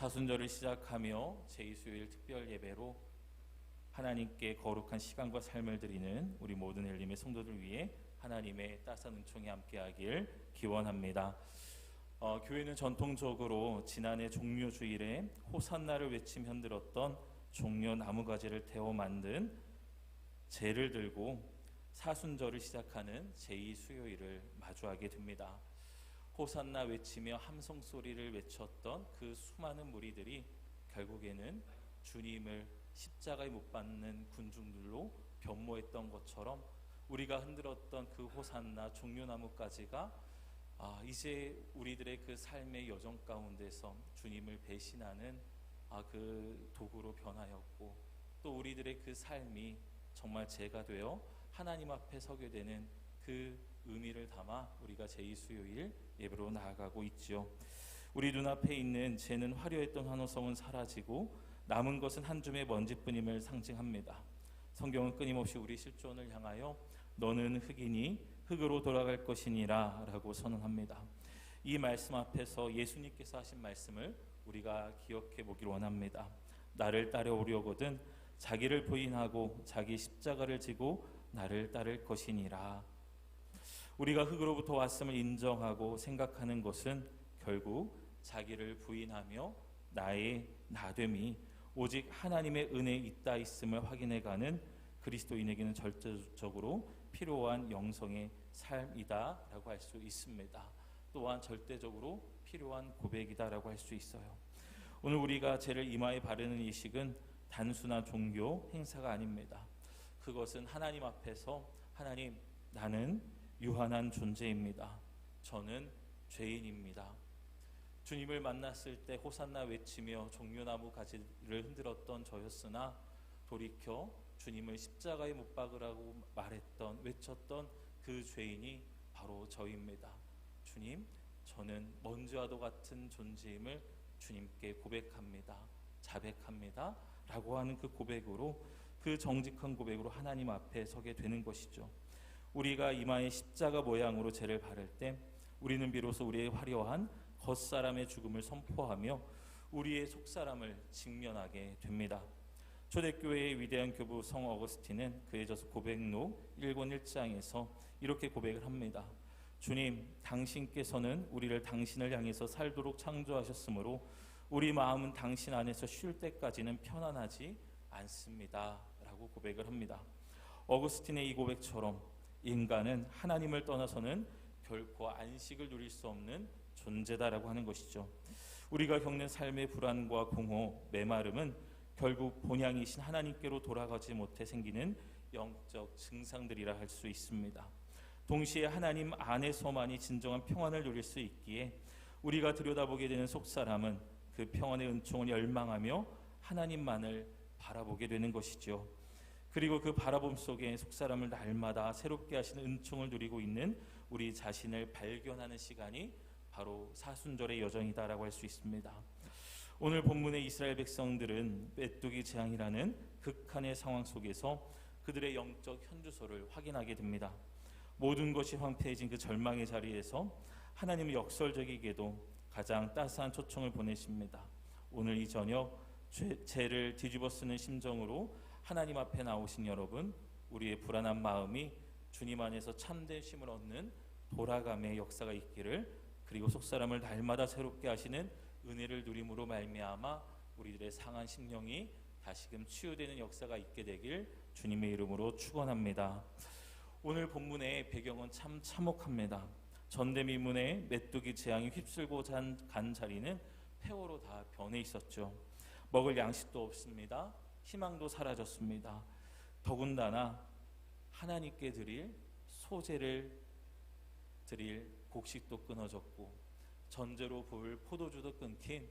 사순절을 시작하며 제2수요일 특별 예배로 하나님께 거룩한 시간과 삶을 드리는 우리 모든 엘림의 성도들 위해 하나님의 따스한 은총이 함께하길 기원합니다. 어, 교회는 전통적으로 지난해 종료 주일에 호산나를 외침 흔들었던 종려 나무 가지를 태워 만든 재를 들고 사순절을 시작하는 제2수요일을 마주하게 됩니다. 호산나 외치며 함성 소리를 외쳤던 그 수많은 무리들이 결국에는 주님을 십자가에 못 박는 군중들로 변모했던 것처럼 우리가 흔들었던 그 호산나 종려나무까지가 아, 이제 우리들의 그 삶의 여정 가운데서 주님을 배신하는 아, 그 도구로 변하였고 또 우리들의 그 삶이 정말 죄가 되어 하나님 앞에 서게 되는 그 의미를 담아 우리가 제2수요일 예배로 나아가고 있지요. 우리 눈앞에 있는 죄는 화려했던 환호성은 사라지고 남은 것은 한 줌의 먼지뿐임을 상징합니다. 성경은 끊임없이 우리 실존을 향하여 너는 흑이니 흑으로 돌아갈 것이니라 라고 선언합니다. 이 말씀 앞에서 예수님께서 하신 말씀을 우리가 기억해 보길 원합니다. 나를 따라오려거든 자기를 부인하고 자기 십자가를 지고 나를 따를 것이니라. 우리가 흙으로부터 왔음을 인정하고 생각하는 것은 결국 자기를 부인하며 나의 나됨이 오직 하나님의 은혜에 있다 있음을 확인해가는 그리스도인에게는 절대적으로 필요한 영성의 삶이다라고 할 수 있습니다. 또한 절대적으로 필요한 고백이다라고 할 수 있어요. 오늘 우리가 죄를 이마에 바르는 이 식은 단순한 종교 행사가 아닙니다. 그것은 하나님 앞에서 하나님 나는 유한한 존재입니다. 저는 죄인입니다. 주님을 만났을 때 호산나 외치며 종려나무 가지를 흔들었던 저였으나 돌이켜 주님을 십자가에 못 박으라고 말했던 외쳤던 그 죄인이 바로 저입니다. 주님, 저는 먼지와도 같은 존재임을 주님께 고백합니다. 자백합니다. 라고 하는 그 고백으로 그 정직한 고백으로 하나님 앞에 서게 되는 것이죠. 우리가 이마에 십자가 모양으로 죄를 바를 때 우리는 비로소 우리의 화려한 겉사람의 죽음을 선포하며 우리의 속사람을 직면하게 됩니다. 초대교회의 위대한 교부 성 어거스틴은 그의 저서 고백록 1권 1장에서 이렇게 고백을 합니다. 주님, 당신께서는 우리를 당신을 향해서 살도록 창조하셨으므로 우리 마음은 당신 안에서 쉴 때까지는 편안하지 않습니다. 라고 고백을 합니다. 어거스틴의 이 고백처럼 인간은 하나님을 떠나서는 결코 안식을 누릴 수 없는 존재다라고 하는 것이죠. 우리가 겪는 삶의 불안과 공허, 메마름은 결국 본향이신 하나님께로 돌아가지 못해 생기는 영적 증상들이라 할 수 있습니다. 동시에 하나님 안에서만이 진정한 평안을 누릴 수 있기에 우리가 들여다보게 되는 속사람은 그 평안의 은총을 열망하며 하나님만을 바라보게 되는 것이죠. 그리고 그 바라봄 속에 속사람을 날마다 새롭게 하시는 은총을 누리고 있는 우리 자신을 발견하는 시간이 바로 사순절의 여정이다라고 할 수 있습니다. 오늘 본문의 이스라엘 백성들은 메뚜기 재앙이라는 극한의 상황 속에서 그들의 영적 현주소를 확인하게 됩니다. 모든 것이 황폐해진 그 절망의 자리에서 하나님은 역설적이게도 가장 따스한 초청을 보내십니다. 오늘 이 저녁 죄, 죄를 뒤집어 쓰는 심정으로 하나님 앞에 나오신 여러분, 우리의 불안한 마음이 주님 안에서 참된 쉼을 얻는 돌아감의 역사가 있기를 그리고 속사람을 날마다 새롭게 하시는 은혜를 누림으로 말미암아 우리들의 상한 심령이 다시금 치유되는 역사가 있게 되길 주님의 이름으로 축원합니다. 오늘 본문의 배경은 참 참혹합니다. 전대미문의 메뚜기 재앙이 휩쓸고 간 자리는 폐허로 다 변해 있었죠. 먹을 양식도 없습니다. 희망도 사라졌습니다. 더군다나 하나님께 드릴 소재를 드릴 곡식도 끊어졌고 전제로 부을 포도주도 끊긴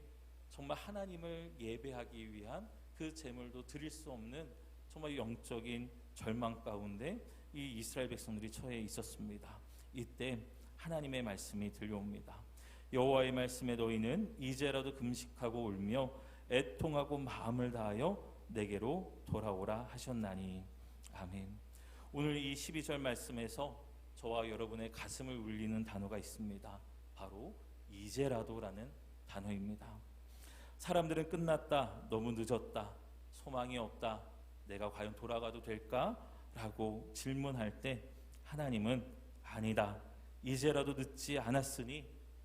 정말 하나님을 예배하기 위한 그 제물도 드릴 수 없는 정말 영적인 절망 가운데 이 이스라엘 백성들이 처해 있었습니다. 이때 하나님의 말씀이 들려옵니다. 여호와의 말씀에 너희는 이제라도 금식하고 울며 애통하고 마음을 다하여 내게로 돌아오라 하셨나니 아멘. 오늘 이 12절 말씀에서 저와 여러분의 가슴을 울리는 단어가 있습니다. 바로 이제라도라는 단어입니다. 사람들은 끝났다. 너무 늦었다. 소망이 없다. 내가 과연 돌아가도 될까? 라고 질문할 때 하나님은 아니다. 이제라도 늦지 않았으니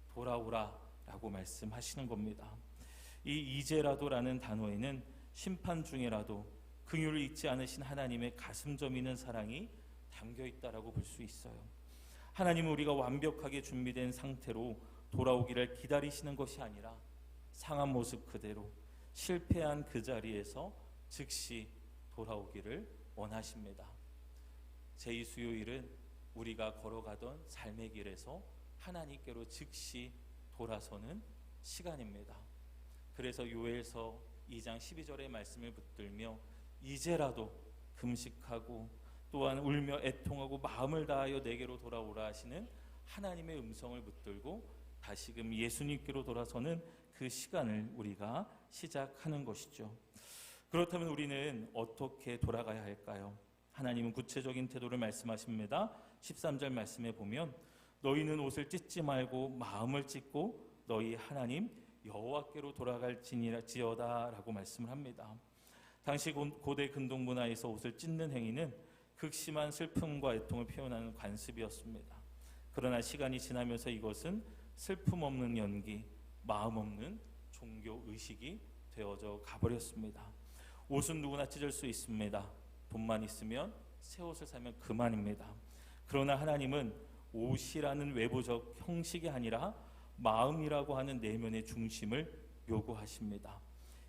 돌아오라. 라고 말씀하시는 겁니다. 이 이제라도라는 단어에는 심판 중에라도 긍휼을 잊지 않으신 하나님의 가슴 점 있는 사랑이 담겨 있다라고 볼 수 있어요. 하나님은 우리가 완벽하게 준비된 상태로 돌아오기를 기다리시는 것이 아니라 상한 모습 그대로 실패한 그 자리에서 즉시 돌아오기를 원하십니다. 제2수요일은 우리가 걸어가던 삶의 길에서 하나님께로 즉시 돌아서는 시간입니다. 그래서 요엘서 2장 12절의 말씀을 붙들며 이제라도 금식하고 또한 울며 애통하고 마음을 다하여 내게로 돌아오라 하시는 하나님의 음성을 붙들고 다시금 예수님께로 돌아서는 그 시간을 우리가 시작하는 것이죠. 그렇다면 우리는 어떻게 돌아가야 할까요? 하나님은 구체적인 태도를 말씀하십니다. 13절 말씀에 보면 너희는 옷을 찢지 말고 마음을 찢고 너희 하나님 여호와께로 돌아갈지어다라고 말씀을 합니다. 당시 고대 근동 문화에서 옷을 찢는 행위는 극심한 슬픔과 애통을 표현하는 관습이었습니다. 그러나 시간이 지나면서 이것은 슬픔 없는 연기, 마음 없는 종교 의식이 되어져 가버렸습니다. 옷은 누구나 찢을 수 있습니다. 돈만 있으면 새 옷을 사면 그만입니다. 그러나 하나님은 옷이라는 외부적 형식이 아니라 마음이라고 하는 내면의 중심을 요구하십니다.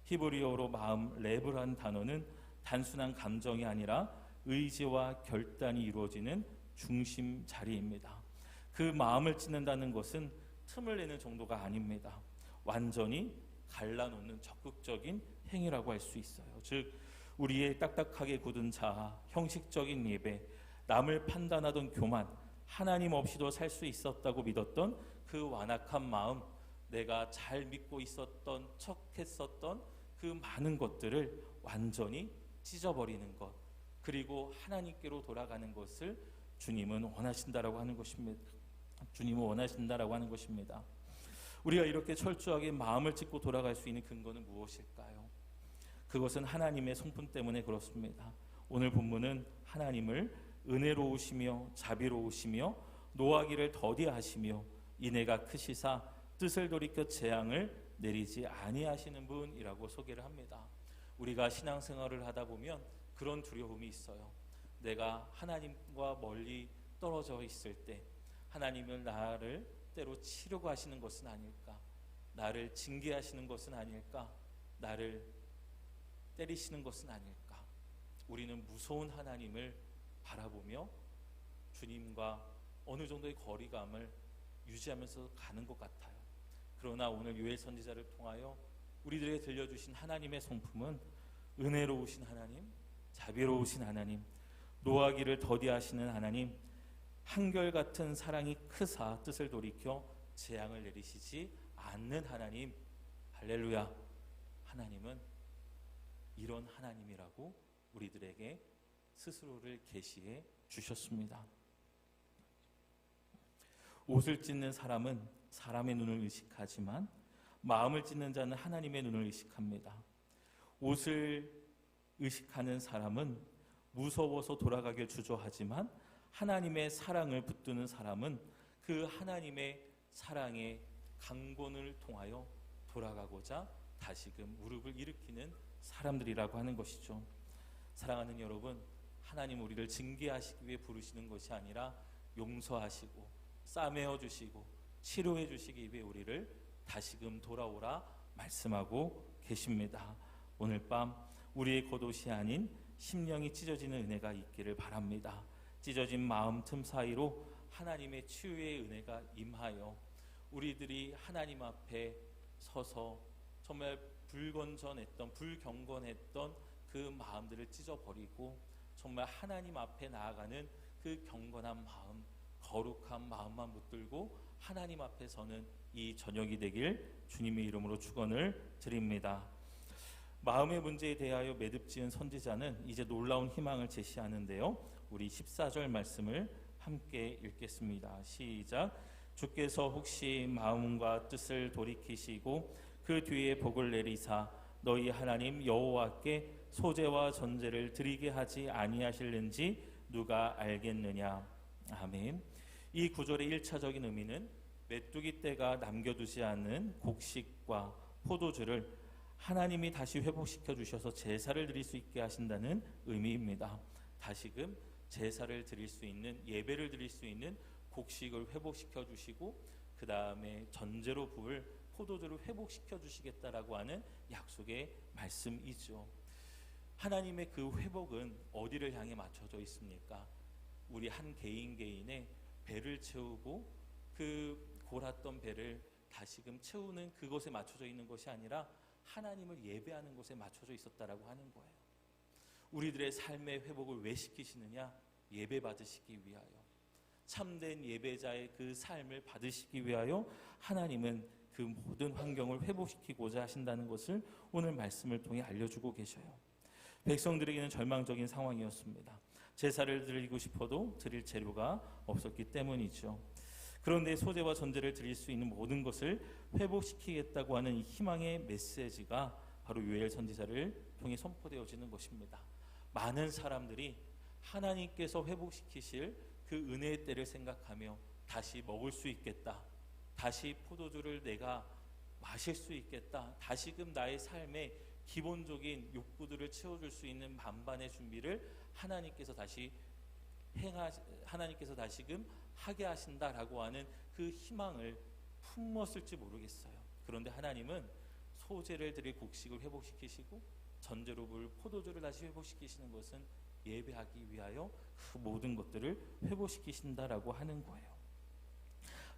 히브리어로 마음 레브란 단어는 단순한 감정이 아니라 의지와 결단이 이루어지는 중심 자리입니다. 그 마음을 찢는다는 것은 틈을 내는 정도가 아닙니다. 완전히 갈라놓는 적극적인 행위라고 할 수 있어요. 즉 우리의 딱딱하게 굳은 자아, 형식적인 예배, 남을 판단하던 교만, 하나님 없이도 살 수 있었다고 믿었던 그 완악한 마음, 내가 잘 믿고 있었던 척했었던 그 많은 것들을 완전히 찢어버리는 것, 그리고 하나님께로 돌아가는 것을 주님은 원하신다라고 하는 것입니다. 주님은 원하신다라고 하는 것입니다. 우리가 이렇게 철저하게 마음을 찢고 돌아갈 수 있는 근거는 무엇일까요? 그것은 하나님의 성품 때문에 그렇습니다. 오늘 본문은 하나님을 은혜로우시며 자비로우시며 노하기를 더디하시며 이내가 크시사 뜻을 돌이켜 재앙을 내리지 아니하시는 분이라고 소개를 합니다. 우리가 신앙생활을 하다 보면 그런 두려움이 있어요. 내가 하나님과 멀리 떨어져 있을 때 하나님은 나를 때로 치려고 하시는 것은 아닐까? 나를 징계하시는 것은 아닐까? 나를 때리시는 것은 아닐까? 우리는 무서운 하나님을 바라보며 주님과 어느 정도의 거리감을 유지하면서 가는 것 같아요. 그러나 오늘 요엘 선지자를 통하여 우리들에게 들려주신 하나님의 성품은 은혜로우신 하나님, 자비로우신 하나님, 노하기를 더디하시는 하나님, 한결같은 사랑이 크사 뜻을 돌이켜 재앙을 내리시지 않는 하나님, 할렐루야. 하나님은 이런 하나님이라고 우리들에게 스스로를 계시해 주셨습니다. 옷을 찢는 사람은 사람의 눈을 의식하지만 마음을 찢는 자는 하나님의 눈을 의식합니다. 옷을 의식하는 사람은 무서워서 돌아가길 주저하지만 하나님의 사랑을 붙드는 사람은 그 하나님의 사랑의 강권을 통하여 돌아가고자 다시금 무릎을 일으키는 사람들이라고 하는 것이죠. 사랑하는 여러분, 하나님 우리를 징계하시기 위해 부르시는 것이 아니라 용서하시고 싸매어 주시고 치료해 주시기 위해 우리를 다시금 돌아오라 말씀하고 계십니다. 오늘 밤 우리의 겉옷이 아닌 심령이 찢어지는 은혜가 있기를 바랍니다. 찢어진 마음 틈 사이로 하나님의 치유의 은혜가 임하여 우리들이 하나님 앞에 서서 정말 불건전했던 불경건했던 그 마음들을 찢어버리고 정말 하나님 앞에 나아가는 그 경건한 마음, 거룩한 마음만 붙들고 하나님 앞에 서는 이 저녁이 되길 주님의 이름으로 축원을 드립니다. 마음의 문제에 대하여 매듭지은 선지자는 이제 놀라운 희망을 제시하는데요. 우리 14절 말씀을 함께 읽겠습니다. 시작. 주께서 혹시 마음과 뜻을 돌이키시고 그 뒤에 복을 내리사 너희 하나님 여호와께 소제와 전제를 드리게 하지 아니하실는지 누가 알겠느냐 아멘. 이 구절의 일차적인 의미는 메뚜기 떼가 남겨두지 않는 곡식과 포도주를 하나님이 다시 회복시켜 주셔서 제사를 드릴 수 있게 하신다는 의미입니다. 다시금 제사를 드릴 수 있는 예배를 드릴 수 있는 곡식을 회복시켜 주시고 그 다음에 전제로 부을 포도주를 회복시켜 주시겠다라고 하는 약속의 말씀이죠. 하나님의 그 회복은 어디를 향해 맞춰져 있습니까? 우리 한 개인 개인의 배를 채우고 그 골았던 배를 다시금 채우는 그것에 맞춰져 있는 것이 아니라 하나님을 예배하는 것에 맞춰져 있었다라고 하는 거예요. 우리들의 삶의 회복을 왜 시키시느냐? 예배 받으시기 위하여. 참된 예배자의 그 삶을 받으시기 위하여 하나님은 그 모든 환경을 회복시키고자 하신다는 것을 오늘 말씀을 통해 알려주고 계셔요. 백성들에게는 절망적인 상황이었습니다. 제사를 드리고 싶어도 드릴 재료가 없었기 때문이죠. 그런데 소재와 전제를 드릴 수 있는 모든 것을 회복시키겠다고 하는 희망의 메시지가 바로 유엘 선지자를 통해 선포되어지는 것입니다. 많은 사람들이 하나님께서 회복시키실 그 은혜의 때를 생각하며 다시 먹을 수 있겠다. 다시 포도주를 내가 마실 수 있겠다. 다시금 나의 삶의 기본적인 욕구들을 채워줄 수 있는 반반의 준비를 하나님께서 다시 행하 하나님께서 다시금 하게 하신다라고 하는 그 희망을 품었을지 모르겠어요. 그런데 하나님은 소재를 드릴 곡식을 회복시키시고 전제로 불 포도주를 다시 회복시키시는 것은 예배하기 위하여 그 모든 것들을 회복시키신다라고 하는 거예요.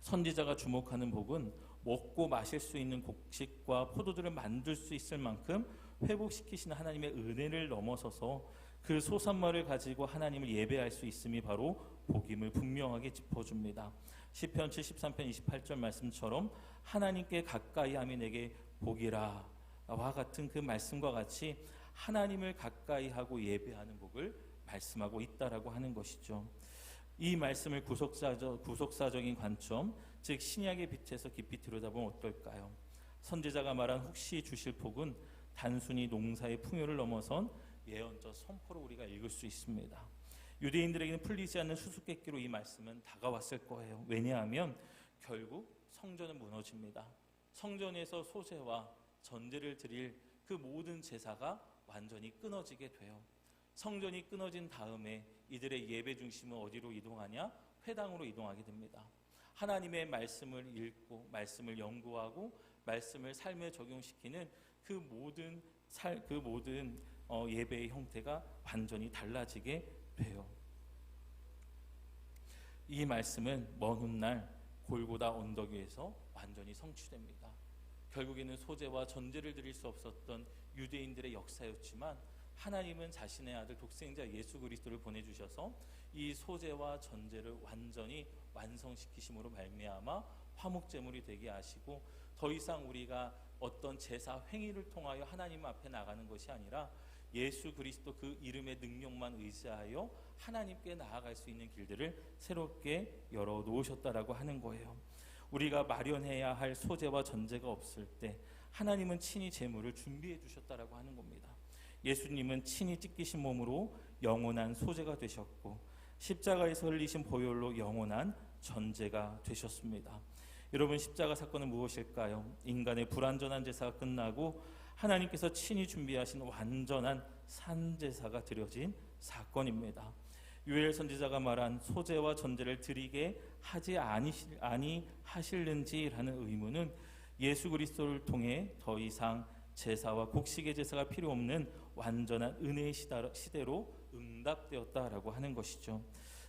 선지자가 주목하는 복은 먹고 마실 수 있는 곡식과 포도주를 만들 수 있을 만큼 회복시키시는 하나님의 은혜를 넘어서서 그 소산말을 가지고 하나님을 예배할 수 있음이 바로 복임을 분명하게 짚어줍니다. 시편 73편 28절 말씀처럼 하나님께 가까이 함이 내게 복이라 와 같은 그 말씀과 같이 하나님을 가까이 하고 예배하는 복을 말씀하고 있다라고 하는 것이죠. 이 말씀을 구속사적, 구속사적인 관점, 즉 신약의 빛에서 깊이 들여다보면 어떨까요? 선지자가 말한 혹시 주실 복은 단순히 농사의 풍요를 넘어선 예언적 선포로 우리가 읽을 수 있습니다. 유대인들에게는 풀리지 않는 수수께끼로 이 말씀은 다가왔을 거예요. 왜냐하면 결국 성전은 무너집니다. 성전에서 소재와 전제를 드릴 그 모든 제사가 완전히 끊어지게 돼요. 성전이 끊어진 다음에 이들의 예배 중심은 어디로 이동하냐? 회당으로 이동하게 됩니다. 하나님의 말씀을 읽고 말씀을 연구하고 말씀을 삶에 적용시키는 그 모든 살, 그 모든 어, 예배의 형태가 완전히 달라지게 돼요. 이 말씀은 먼 훗날 골고다 언덕 위에서 완전히 성취됩니다. 결국에는 소재와 전제를 드릴 수 없었던 유대인들의 역사였지만 하나님은 자신의 아들 독생자 예수 그리스도를 보내주셔서 이 소재와 전제를 완전히 완성시키심으로 말미암아 화목제물이 되게 하시고 더 이상 우리가 어떤 제사 행위를 통하여 하나님 앞에 나가는 것이 아니라 예수 그리스도 그 이름의 능력만 의지하여 하나님께 나아갈 수 있는 길들을 새롭게 열어 놓으셨다라고 하는 거예요. 우리가 마련해야 할 소재와 전제가 없을 때 하나님은 친히 제물을 준비해 주셨다라고 하는 겁니다. 예수님은 친히 찢기신 몸으로 영원한 소재가 되셨고 십자가에서 흘리신 보혈로 영원한 전제가 되셨습니다. 여러분 십자가 사건은 무엇일까요? 인간의 불완전한 제사가 끝나고 하나님께서 친히 준비하신 완전한 산제사가 드려진 사건입니다. 유엘 선지자가 말한 소재와 전제를 드리게 하지 아니하실는지라는 의문은 예수 그리스도를 통해 더 이상 제사와 곡식의 제사가 필요 없는 완전한 은혜의 시대로 응답되었다라고 하는 것이죠.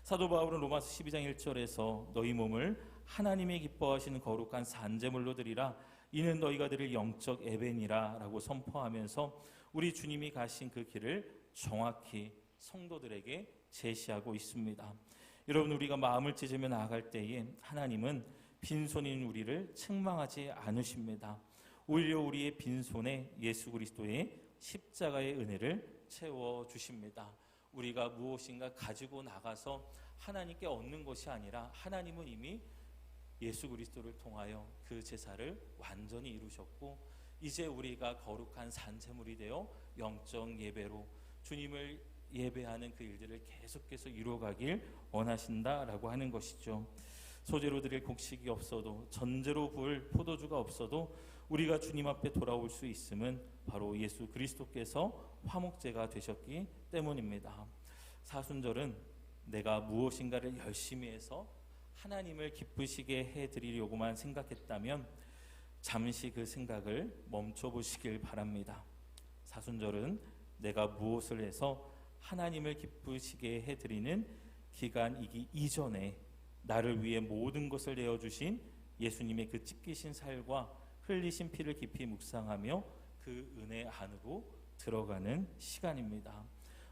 사도 바울은 로마서 12장 1절에서 너희 몸을 하나님의 기뻐하시는 거룩한 산제물로 드리라 이는 너희가 드릴 영적 에벤이라라고 선포하면서 우리 주님이 가신 그 길을 정확히 성도들에게 제시하고 있습니다. 여러분 우리가 마음을 찢으며 나아갈 때에 하나님은 빈손인 우리를 책망하지 않으십니다. 오히려 우리의 빈손에 예수 그리스도의 십자가의 은혜를 채워 주십니다. 우리가 무엇인가 가지고 나가서 하나님께 얻는 것이 아니라 하나님은 이미 예수 그리스도를 통하여 그 제사를 완전히 이루셨고 이제 우리가 거룩한 산재물이 되어 영적 예배로 주님을 예배하는 그 일들을 계속해서 이루어가길 원하신다라고 하는 것이죠. 소재로 드릴 곡식이 없어도 전제로 부을 포도주가 없어도 우리가 주님 앞에 돌아올 수 있음은 바로 예수 그리스도께서 화목제가 되셨기 때문입니다. 사순절은 내가 무엇인가를 열심히 해서 하나님을 기쁘시게 해 드리려고만 생각했다면 잠시 그 생각을 멈춰 보시길 바랍니다. 사순절은 내가 무엇을 해서 하나님을 기쁘시게 해 드리는 기간이기 이전에 나를 위해 모든 것을 내어 주신 예수님의 그 찢기신 살과 흘리신 피를 깊이 묵상하며 그 은혜 안으로 들어가는 시간입니다.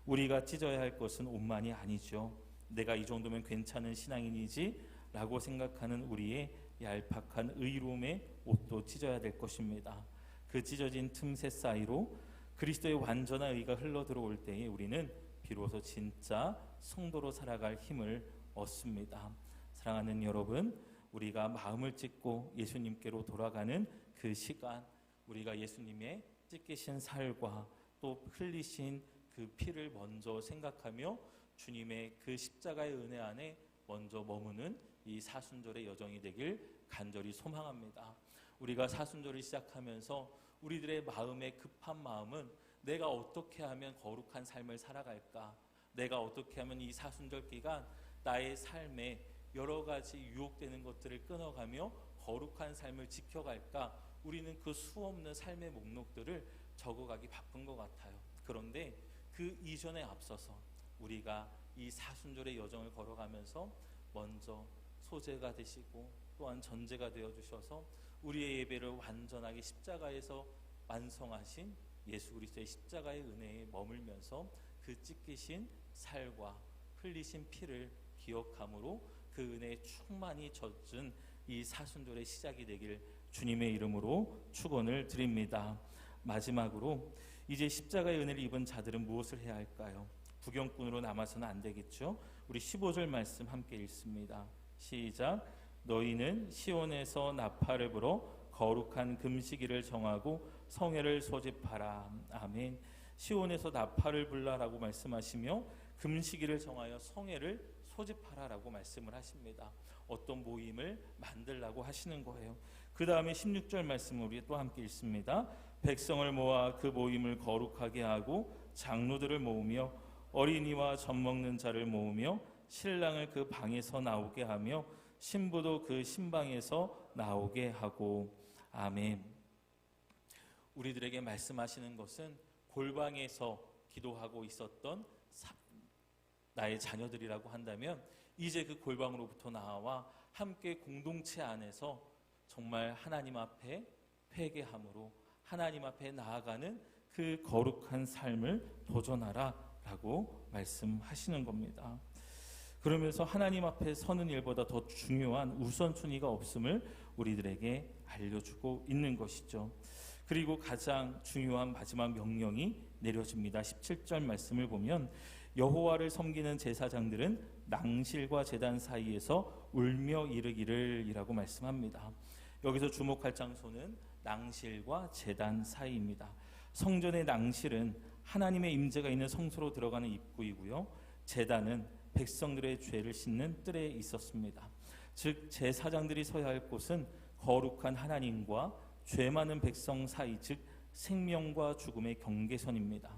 우리가 찢어야 할 것은 옷만이 아니죠. 내가 이 정도면 괜찮은 신앙인이지라고 생각하는 우리의 얄팍한 의로움의 옷도 찢어야 될 것입니다. 그 찢어진 틈새 사이로 그리스도의 완전한 의가 흘러 들어올 때에 우리는 비로소 진짜 성도로 살아갈 힘을 얻습니다. 사랑하는 여러분, 우리가 마음을 찢고 예수님께로 돌아가는 그 시간, 우리가 예수님의 찢기신 살과 또 흘리신 그 피를 먼저 생각하며 주님의 그 십자가의 은혜 안에 먼저 머무는 이 사순절의 여정이 되길 간절히 소망합니다. 우리가 사순절을 시작하면서 우리들의 마음의 급한 마음은 내가 어떻게 하면 거룩한 삶을 살아갈까? 내가 어떻게 하면 이 사순절 기간 나의 삶에 여러 가지 유혹되는 것들을 끊어가며 거룩한 삶을 지켜갈까? 우리는 그 수없는 삶의 목록들을 적어가기 바쁜 것 같아요. 그런데 그 이전에 앞서서 우리가 이 사순절의 여정을 걸어가면서 먼저 소재가 되시고 또한 전제가 되어 주셔서 우리의 예배를 완전하게 십자가에서 완성하신 예수 그리스도의 십자가의 은혜에 머물면서 그 찢기신 살과 흘리신 피를 기억함으로 그 은혜에 충만히 젖은 이 사순절의 시작이 되길 주님의 이름으로 축원을 드립니다. 마지막으로 이제 십자가의 은혜를 입은 자들은 무엇을 해야 할까요? 구경꾼으로 남아서는 안 되겠죠. 우리 15절 말씀 함께 읽습니다. 시작. 너희는 시온에서 나팔을 불어 거룩한 금식일을 정하고 성회를 소집하라. 아멘. 시온에서 나팔을 불라라고 말씀하시며 금식일을 정하여 성회를 소집하라라고 말씀을 하십니다. 어떤 모임을 만들라고 하시는 거예요. 그 다음에 16절 말씀 우리 또 함께 읽습니다. 백성을 모아 그 모임을 거룩하게 하고 장로들을 모으며 어린이와 젖 먹는 자를 모으며 신랑을 그 방에서 나오게 하며 신부도 그 신방에서 나오게 하고 아멘. 우리들에게 말씀하시는 것은 골방에서 기도하고 있었던 사, 나의 자녀들이라고 한다면 이제 그 골방으로부터 나와 함께 공동체 안에서 정말 하나님 앞에 회개함으로 하나님 앞에 나아가는 그 거룩한 삶을 도전하라라고 말씀하시는 겁니다. 그러면서 하나님 앞에 서는 일보다 더 중요한 우선순위가 없음을 우리들에게 알려주고 있는 것이죠. 그리고 가장 중요한 마지막 명령이 내려집니다. 17절 말씀을 보면 여호와를 섬기는 제사장들은 낭실과 제단 사이에서 울며 이르기를이라고 말씀합니다. 여기서 주목할 장소는 낭실과 제단 사이입니다. 성전의 낭실은 하나님의 임재가 있는 성소로 들어가는 입구이고요. 제단은 백성들의 죄를 씻는 뜰에 있었습니다. 즉 제사장들이 서야 할 곳은 거룩한 하나님과 죄 많은 백성 사이 즉 생명과 죽음의 경계선입니다.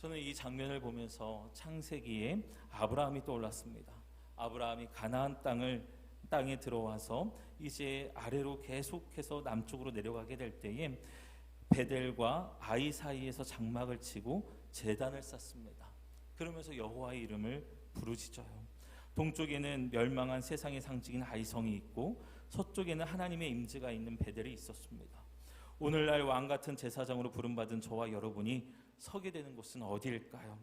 저는 이 장면을 보면서 창세기에 아브라함이 떠올랐습니다. 아브라함이 가나안 땅을 땅에 들어와서 이제 아래로 계속해서 남쪽으로 내려가게 될 때에 베델과 아이 사이에서 장막을 치고 제단을 쌓습니다. 그러면서 여호와의 이름을 부르짖어요. 동쪽에는 멸망한 세상의 상징인 아이성이 있고 서쪽에는 하나님의 임재가 있는 베델이 있었습니다. 오늘날 왕 같은 제사장으로 부름받은 저와 여러분이 서게 되는 곳은 어디일까요?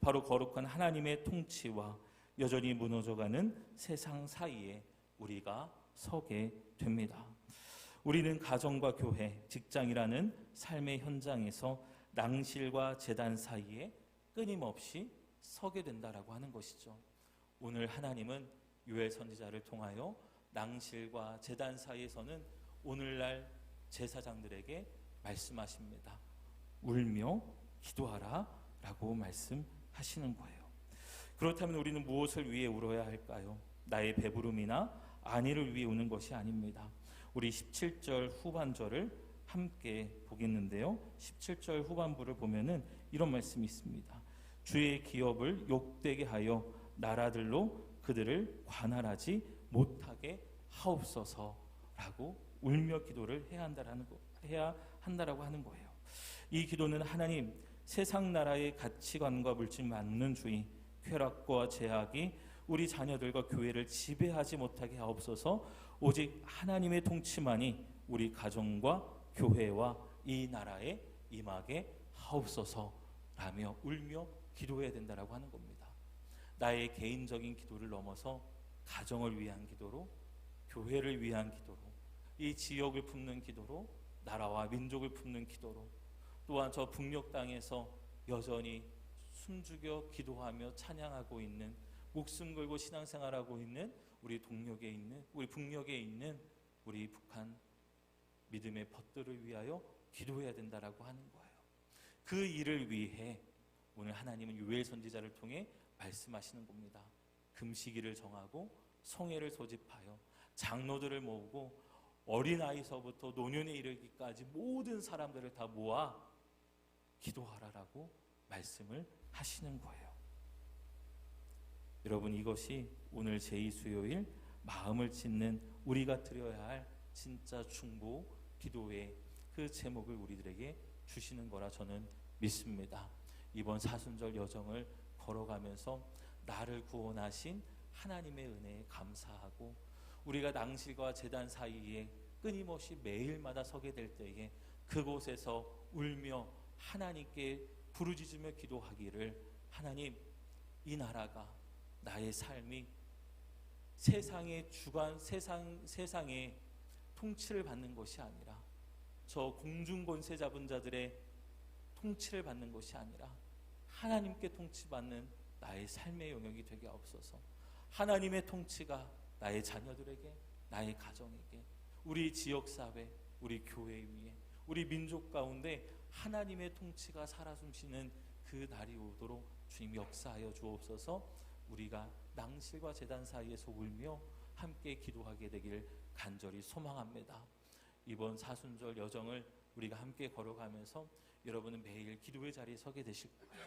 바로 거룩한 하나님의 통치와 여전히 무너져가는 세상 사이에 우리가 서게 됩니다. 우리는 가정과 교회, 직장이라는 삶의 현장에서 낭실과 재단 사이에 끊임없이 서게 된다라고 하는 것이죠. 오늘 하나님은 유엘 선지자를 통하여 낭실과 재단 사이에서는 오늘날 제사장들에게 말씀하십니다. 울며 기도하라 라고 말씀하시는 거예요. 그렇다면 우리는 무엇을 위해 울어야 할까요? 나의 배부름이나 안위를 위해 우는 것이 아닙니다. 우리 17절 후반절을 함께 보겠는데요. 17절 후반부를 보면은 이런 말씀이 있습니다. 주의 기업을 욕되게 하여 나라들로 그들을 관할하지 못하게 하옵소서라고 울며 기도를 해야 한다라는 거, 해야 한다라고 하는 거예요. 이 기도는 하나님 세상 나라의 가치관과 물질 맞는 주의, 쾌락과 제약이 우리 자녀들과 교회를 지배하지 못하게 하옵소서. 오직 하나님의 통치만이 우리 가정과 교회와 이 나라에 임하게 하옵소서라며 울며 기도해야 된다라고 하는 겁니다. 나의 개인적인 기도를 넘어서 가정을 위한 기도로 교회를 위한 기도로 이 지역을 품는 기도로 나라와 민족을 품는 기도로 또한 저 북녘 땅에서 여전히 숨죽여 기도하며 찬양하고 있는 목숨 걸고 신앙생활하고 있는 우리 동력에 있는 우리 북녘에 있는 우리 북한 믿음의 벗들을 위하여 기도해야 된다라고 하는 거예요. 그 일을 위해 오늘 하나님은 유엘 선지자를 통해 말씀하시는 겁니다. 금식일을 정하고 성회를 소집하여 장로들을 모으고 어린아이서부터 노년에 이르기까지 모든 사람들을 다 모아 기도하라라고 말씀을 하시는 거예요. 여러분 이것이 오늘 제2수요일 마음을 짓는 우리가 드려야 할 진짜 중보 기도의 그 제목을 우리들에게 주시는 거라 저는 믿습니다. 이번 사순절 여정을 걸어가면서 나를 구원하신 하나님의 은혜에 감사하고 우리가 낭실과 재단 사이에 끊임없이 매일마다 서게 될 때에 그곳에서 울며 하나님께 부르짖으며 기도하기를 하나님 이 나라가 나의 삶이 세상의 주관 세상 세상의 통치를 받는 것이 아니라 저 공중 권세 잡은 자들의 통치를 받는 것이 아니라 하나님께 통치받는 나의 삶의 영역이 되게 없어서. 하나님의 통치가 나의 자녀들에게 나의 가정에게 우리 지역 사회 우리 교회 위에 우리 민족 가운데 하나님의 통치가 살아 숨쉬는 그 날이 오도록 주님 역사하여 주옵소서 우리가 낭실과 재단 사이에서 울며 함께 기도하게 되길 간절히 소망합니다. 이번 사순절 여정을 우리가 함께 걸어가면서 여러분은 매일 기도의 자리에 서게 되실 거예요.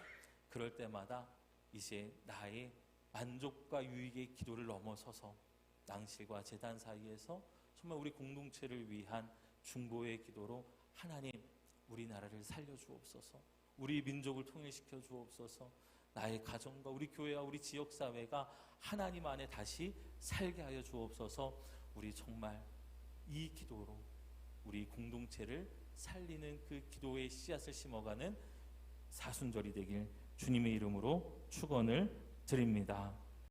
그럴 때마다 이제 나의 만족과 유익의 기도를 넘어서서 낭실과 재단 사이에서 정말 우리 공동체를 위한 중보의 기도로 하나님 우리나라를 살려 주옵소서. 우리 민족을 통일시켜 주옵소서. 나의 가정과 우리 교회와 우리 지역 사회가 하나님 안에 다시 살게 하여 주옵소서. 우리 정말 이 기도로 우리 공동체를 살리는 그 기도의 씨앗을 심어가는 사순절이 되길 주님의 이름으로 축원을 드립니다.